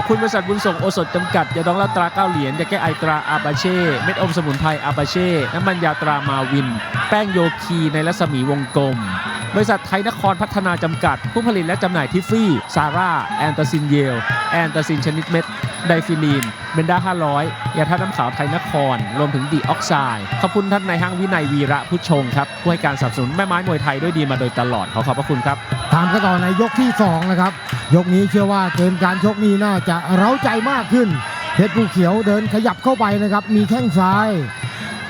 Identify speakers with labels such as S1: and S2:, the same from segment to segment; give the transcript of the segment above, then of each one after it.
S1: อบคุณบริษัทบุญส่งโอสถจำกัดยาดองลาตราเก้าเหรียญยาแก้ไอตราอาบาเช่ เม็ดอมสมุนไพรอาบาเช่ น้ำมันยาตรามาวิน แป้งโยคีในรัศมีวงกลม บริษัทไทยนครพัฒนาจำกัด ผู้ผลิตและจำหน่ายทิฟฟี่ ซาร่า แอนตาซินเยล แอนตาซินชนิดเม็ด ไดฟิลีน เบนด้า 500 ยาท่าตุน้ำขาวไทยนคร รวมถึงดีออกไซด์ ขอบคุณท่านนายห้างวินัยวีระผู้ชงครับผู้ให้การสนับสนุนแม่ไม้มวยไทยด้วยดีมาโดยตลอด ขอขอบพระคุณครับ
S2: ตามกันต่อในยกที่2นะครับ ยกนี้เชื่อว่าเกมการชกนี้น่าจะเร้าใจมากขึ้น เพชรภูเขียวเดินขยับเข้าไปนะครับ มีแข้งซ้าย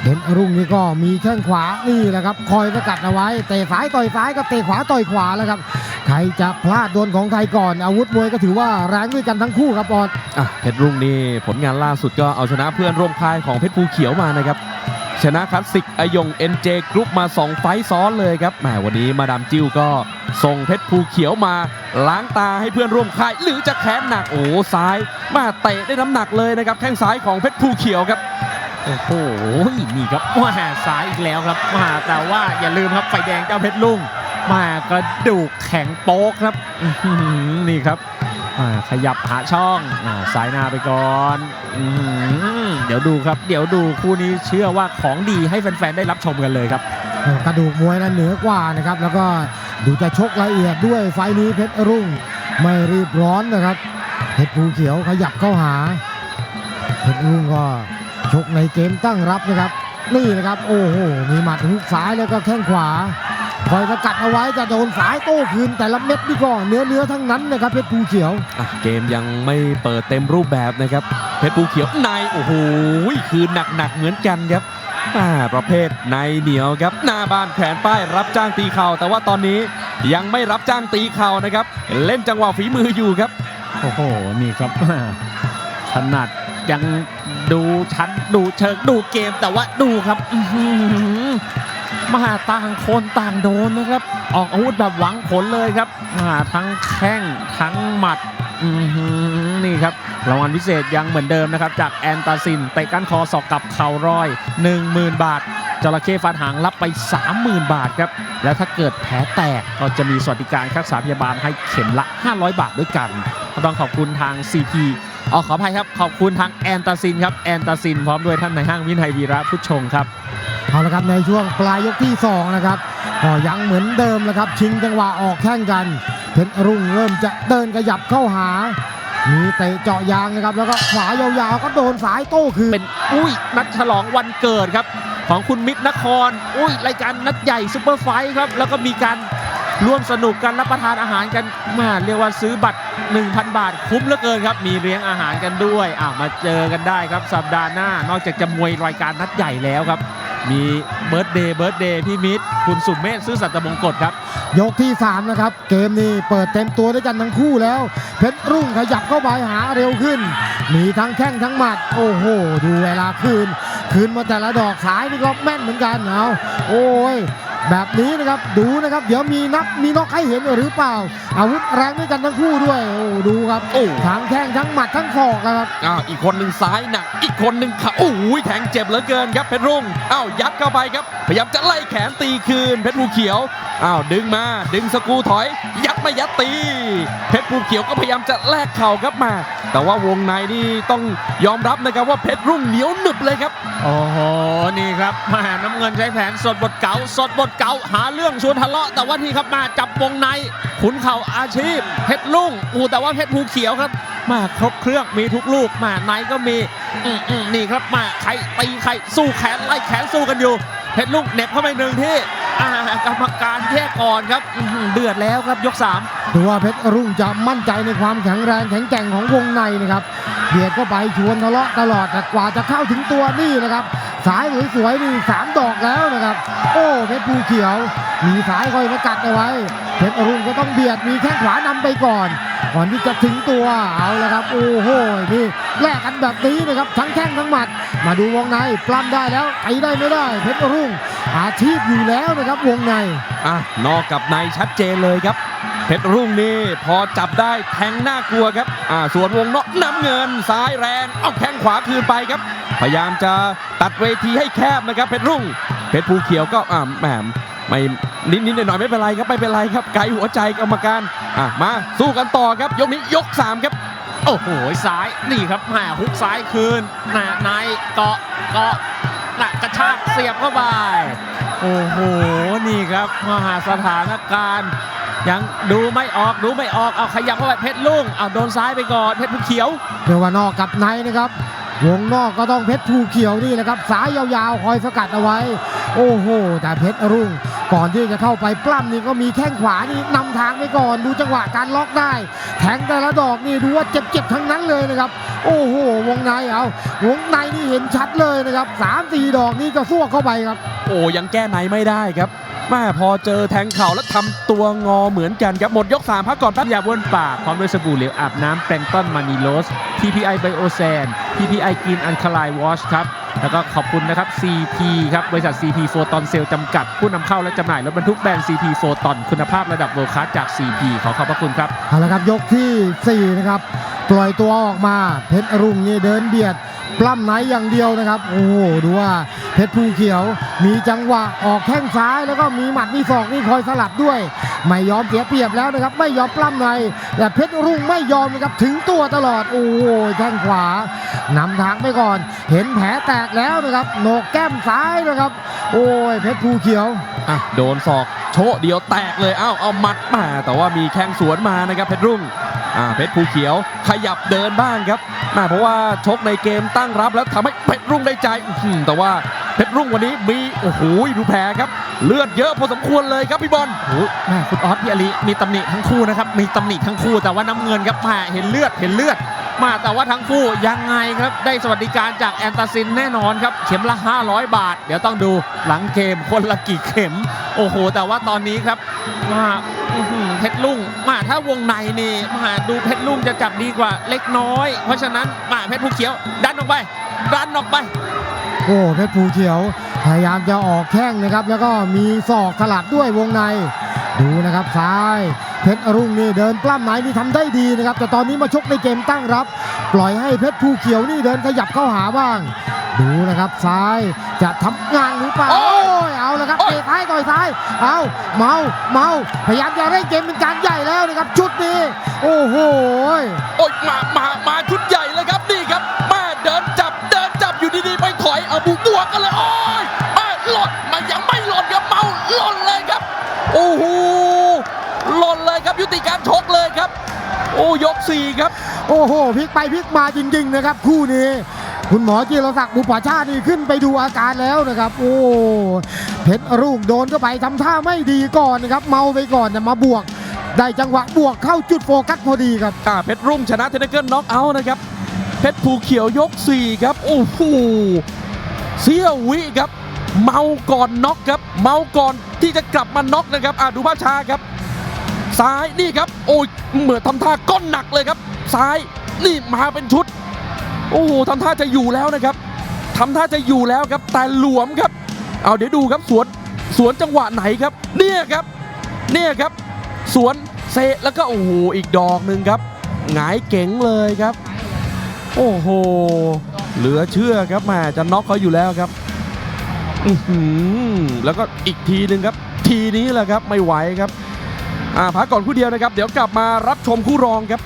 S2: เพชรรุ่งนี่ก็มีแข้งขวานี่แหละครับ คอยสกัดเอาไว้ เตะซ้ายต่อยซ้ายกับเตะขวาต่อยขวาแล้วครับ ใครจะพลาดโดนของใครก่อน อาวุธมวยก็ถือว่าแรงด้วยกันทั้งคู่ครับปอน
S3: อะเพชรรุ่งนี่ผลงานล่าสุดก็เอาชนะเพื่อนร่วมค่ายของเพชรภูเขียวมานะครับ ชนะคลาสสิกอายง NJ กรุ๊ปมา 2 ไฟซ้อนเลยครับแหมวันนี้มาดามจิ้วก็ส่งเพชรภูเขียวมา ล้างตาให้เพื่อนร่วมค่าย หรือจะแค้นหนักโอ้ซ้ายมาเตะได้น้ำหนักเลยนะครับแข้งซ้ายของเพชรภูเขียวครับ
S1: โอ้โหนี่ครับมาสายอีกแล้วครับมาแต่ว่าอย่าลืมครับไฟแดงเจ้าเพชรลุงมากระดูกแข็งโป๊กครับนี่ครับอ่าขยับหาช่องอสายหน้าไปก่อนอ เดี๋ยวดูครับ เดี๋ยวดูคู่นี้เชื่อว่าของดีให้แฟนๆได้รับชมกันเลยครับ
S2: กระดูกมวยนั้นเหนือกว่านะครับ แล้วก็ดูจะชกละเอียดด้วยไฟนี้เพชรรุ่ง ไม่รีบร้อนนะครับเพชรภูเขียวขยับเข้าหาเพชรรุ่งก็ชกในเกมตั้งรับนะครับ นี่นะครับ โอ้โหมีหมัดฮุกซ้ายแล้วก็แข้งขวา คอยสกัดเอาไว้จะโดนสายโต้คืนแต่ละเม็ดนี่ก็เนื้อเนื้อๆทั้งนั้นนะครับเพชรภูเขียว
S3: อะเกมยังไม่เปิดเต็มรูปแบบนะครับเพชรภูเขียวในโอ้โหคืนหนักๆเหมือนกันครับอ่าประเภทในเหนียวครับหน้าบ้านแขวนป้ายรับจ้างตีเข่าแต่ว่าตอนนี้ยังไม่รับจ้างตีเข่านะครับ เล่นจังหวะฝีมืออยู่ครับ
S1: โอ้โหนี่ครับถนัดยังดูชั้นดูเชิงดูเกมแต่ว่าดูครับอื้อหือ มาต่างคนต่างโดนนะครับ ออกอาวุธแบบหวังผลเลยครับมาทั้งแข้งทั้งหมัดนี่ครับรางวัลพิเศษยังเหมือนเดิมนะครับ จากแอนตาซินเตะก้านคอสอกกับเข่ารอย 10,000 บาท จระเข้ฟันหางรับไป 30,000 บาทครับ แล้วถ้าเกิดแผลแตกก็จะมีสวัสดิการค่ารักษาพยาบาลให้เข็มละ 500 บาทด้วยกันก็ต้องขอบคุณทาง CP อ๋อขออภัยครับ ขอบคุณทางแอนตาซินครับแอนตาซินพร้อมด้วยท่านในายห้างวินัยวีระพุชชงครับ
S2: เอาละครับในช่วงปลายยกที่ 2 นะครับก็ยังเหมือนเดิมนะครับ ชิงจังหวะออกแข้งกันเพชรรุ่งเริ่มจะเดินขยับเข้าหามีเตะเจาะยางนะครับ แล้วก็ขวายาวๆก็โดนสายโต้คืน
S1: เป็นอุ้ยนัดฉลองวันเกิดครับ ของคุณมิตรนคร อุ้ยรายการนัดใหญ่ซุปเปอร์ไฟท์ครับ แล้วก็มีการร่วมสนุกกันรับประทานอาหารกันมาเรียกว่าซื้อบัตร 1,000 บาท คุ้มเหลือเกินครับ มีเลี้ยงอาหารกันด้วยอ่ามาเจอกันได้ครับสัปดาห์หน้า นอกจากจะมวยรายการนัดใหญ่แล้วครับ มีเบิร์ดเดย์เบิร์ดเดย์พี่มิตรคุณสุมเมธซื้อสัตย์มงกฎครับ
S2: ยกที่ 3 นะครับ เกมนี้เปิดเต็มตัวด้วยกันทั้งคู่แล้ว เพชรรุ่งขยับเข้าไปหาเร็วขึ้น มีทั้งแข้งทั้งหมัด โอ้โห ดูเวลาคืน คืนมาแต่ละดอกสายนี่ก็แม่นเหมือนกันเอาโอ้ย แบบนี้นะครับดูนะครับ เดี๋ยวมีนับมีน็อกให้เห็นหรือเปล่า อาวุธแรงด้วยกันทั้งคู่ด้วยโอ้ดูครับ
S3: โอ้
S2: ทั้งแข้งทั้งหมัดทั้งศอกนะครับ
S3: อ้าวอีกคนหนึ่งซ้ายหนักอีกคนหนึ่งขาโอ้ยแทงเจ็บเหลือเกินครับเพชรรุ่งอ้าวยัดเข้าไปครับพยายามจะไล่แขนตีคืนเพชรภูเขียวอ้าวดึงมาดึงสกรูถอย ยัดไม่ยัดตี เพชรภูเขียวก็พยายามจะแลกเข่าครับมา แต่ว่าวงในนี่ต้องยอมรับนะครับว่าเพชรรุ่งเหนียวหนึบเลยครับ
S1: โอ้โห นี่ครับมาน้ำเงินใช้แผนสดบทเก่าสดบทเก่าหาเรื่องชวนทะเลาะ แต่ว่าที่ครับมาจับวงในขุนเข่าอาชีพเพชรลุ่งอูแต่ว่าเพชรภูเขียวครับมาครบเครื่องมีทุกลูกมาในก็มีอืมอืมนี่ครับมาใครตีใครสู้แขนไล่แขนสู้กันอยู่เพชรลุ่งเน็บเข้าไปหนึ่งที่ อ่ากรรมการแยกก่อนครับอื้อหือเดือดแล้วครับยกสาม
S2: ดูว่าเพชรรุ่งจะมั่นใจในความแข็งแรงแข็งแกร่งของวงในนะครับเบียดเข้าไปชวนทะเลาะตลอดแต่กว่าจะเข้าถึงตัวนี่นะครับ สายสวยๆนี่สามดอกแล้วนะครับ โอ้เพชรภูเขียว มีสายคอยมากัดเอาไว้ เพชรรุ่งก็ต้องเบียดมีแข้งขวานำไปก่อน ก่อนที่จะถึงตัวเอาละครับ โอ้โหนี่แลกกันแบบนี้นะครับทั้งแข้งทั้งหมัด มาดูวงในปล้ำได้แล้วไปได้ไม่ได้เพชรรุ่งอาชีพอยู่แล้วนะครับวงใน
S3: อะนอกกับในชัดเจนเลยครับ เพชรรุ่งนี่พอจับได้แทงน่ากลัวครับอ่าส่วนวงนอกน้ำเงินซ้ายแรงเอาแข้งขวาคืนไปครับ พยายามจะตัดเวทีให้แคบนะครับเพชรรุ่ง เพชรภูเขียวก็อ่าแหมไม่นิดนิดๆหน่อยๆไม่เป็นไรครับไม่เป็นไรครับไกลหัวใจกรรมการอะมาสู้กันต่อครับ ยกนี้ยก3ครับ
S1: โอ้โหซ้ายนี่ครับแหมฮุกซ้ายคืนหน้านายเกาะเกาะหนักกระชากเสียบเข้าไปโอ้โหนี่ครับมหาสถานการณ์ยังดูไม่ออกดูไม่ออกเอาขยับเข้าไปเพชรลุงเอาโดนซ้ายไปก่อนเพชรภูเขียว
S2: เรียกว่านอกกับในนะครับวงนอกก็ต้องเพชรภูเขียวนี่แหละครับสายยาวๆคอยสกัดเอาไว้ โอ้โหแต่เพชรรุ่ง ก่อนที่จะเข้าไปปล้ำนี่ก็มีแข้งขวานี่นำทางไปก่อนดูจังหวะการล็อกได้ แทงแต่ละดอกนี่ดูว่าเจ็บๆทั้งนั้นเลยนะครับ โอ้โหวงในเอาวงในนี่เห็นชัดเลยนะครับสามสี่ดอกนี่ก็สู้เข้าไปครับ
S3: โอ้ยังแก้ในไม่ได้ครับแม่พอเจอแทงเข่าแล้วทำตัวงอเหมือนกันครับหมดยก3พักก่อนแป๊บ
S1: ยาบ้วนปากพร้อมด้วยสบู่เหลวอาบน้ำแปรงต้นมานิโลส TPI Biosan TPI Green Alkaline Wash ครับ แล้วก็ขอบคุณนะครับ CP ครับ บริษัท CP Photon Cell จำกัด ผู้นำเข้าและจำหน่ายรถบรรทุกแบรนด์ CP Photon คุณภาพระดับ World Class จาก CP ขอขอบพระคุณครับ
S2: เอาละครับยกที่ 4 นะครับ ปล่อยตัวออกมาเพชรรุ่งนี่เดินเบียด ปล้ำไหนอย่างเดียวนะครับ โอ้โหดูว่าเพชรภูเขียว มีจังหวะออกแข้งซ้ายแล้วก็มีหมัดมีศอกนี่คอยสลับด้วย ไม่ยอมเสียเปรียบแล้วนะครับ ไม่ยอมปล้ำในแต่เพชรรุ่งไม่ยอมนะครับถึงตัวตลอดโอ้โหแข้งขวา นำทางไปก่อน เห็นแผลแตกแล้วนะครับโหนกแก้มซ้ายนะครับ โอ้ยเพชรภูเขียว
S3: อะโดนศอกโชะเดียวแตกเลยเอ้าเอาหมัดมาแต่ว่ามีแข้งสวนมานะครับเพชรรุ่งอ่าเพชรภูเขียวขยับเดินบ้างครับมาเพราะว่าชกในเกมตั้งรับแล้วทำให้เพชรรุ่งได้ใจอื้อหือแต่ว่าเพชรรุ่งวันนี้มีโอ้โหดูแผลครับ เลือดเยอะพอสมควรเลยครับพี่บอล
S1: โอ้โหแม่คุณออสพี่อลีมีตำหนิทั้งคู่นะครับมีตำหนิทั้งคู่แต่ว่าน้ำเงินครับแม่เห็นเลือดเห็นเลือด มาแต่ว่าทั้งคู่ยังไงครับได้สวัสดิการจากแอนตาซินแน่นอนครับ เข็มละ 500 บาท เดี๋ยวต้องดูหลังเกมคนละกี่เข็ม โอ้โห แต่ว่าตอนนี้ครับมาเพชรลุงมาถ้าวงในนี่มาดูเพชรลุ่งจะจับดีกว่าเล็กน้อย เพราะฉะนั้นมาเพชรผู้เขียว ดันออกไป ดันออกไป
S2: โอ้เพชรภูเขียว พยายามจะออกแข้งนะครับ แล้วก็มีศอกสลับด้วยวงใน ดูนะครับซ้ายเพชรอรุ่งนี่เดินปล้ำไหนนี่ทำได้ดีนะครับ แต่ตอนนี้มาชกในเกมตั้งรับ ปล่อยให้เพชรภูเขียวนี่เดินขยับเข้าหาบ้าง ดูนะครับซ้ายจะทำงานหรือเปล่า
S3: โอ้
S2: โอ้
S3: ย
S2: ยเอาละครับ
S3: โอ้ย
S2: เตะท้ายต่อยซ้าย เอาเมาเมาพยายามจะเร่งเกมเป็นการใหญ่แล้วนะครับชุดนี้ โอ้โห
S3: โอ้ยมามามาชุดใหญ่เลยครับนี่ครับแม่เดินจับเดินจับอยู่ดีๆไปถอยเอาบุกบวกกันเลยโอ้ยแม่หล่นมันยังไม่หล่นครับเมาหล่นเลยครับโอ้โหหล่นเลยครับยุติการชกเลยครับ โอ้ยกสี่ครับ
S2: โอ้โหพลิกไปพลิกมาจริง ๆ นะครับ คู่นี้ คุณหมอจิรศักดิ์บุปผาชาตินี่ขึ้นไปดูอาการแล้วนะครับ โอ้เพชรรุ่งโดนเข้าไปทำท่าไม่ดีก่อนนะครับ เมาไปก่อนจะมาบวก ได้จังหวะบวกเข้าจุดโฟกัสพอดีครับ
S3: อ่าเพชรรุ่งชนะเทนเกิลน็อกเอาท์นะครับ เพชรภูเขียวยก4ครับ โอ้โหเสี้ยววิครับ เมาก่อนน็อกครับ เมาก่อนที่จะกลับมาน็อกนะครับอ่าดูภาพช้าครับ ซ้ายนี่ครับ โอ้ยเหมือนทำท่าก้นหนักเลยครับ ซ้ายนี่มาเป็นชุด โอ้โหทำท่าจะอยู่แล้วนะครับทำท่าจะอยู่แล้วครับแต่หลวมครับ เอาเดี๋ยวดูครับสวนสวนจังหวะไหนครับ เนี่ยครับ เนี่ยครับ สวนเซะแล้วก็โอ้โหอีกดอกหนึ่งครับหงายเก๋งเลยครับ โอ้โหเหลือเชื่อครับแมาจะน็อกเขาอยู่แล้วครับอื้อหือแล้วก็อีกทีหนึ่งครับ ทีนี้แหละครับไม่ไหวครับ อ่าพักก่อนคู่เดียวนะครับ เดี๋ยวกลับมารับชมคู่รองครับ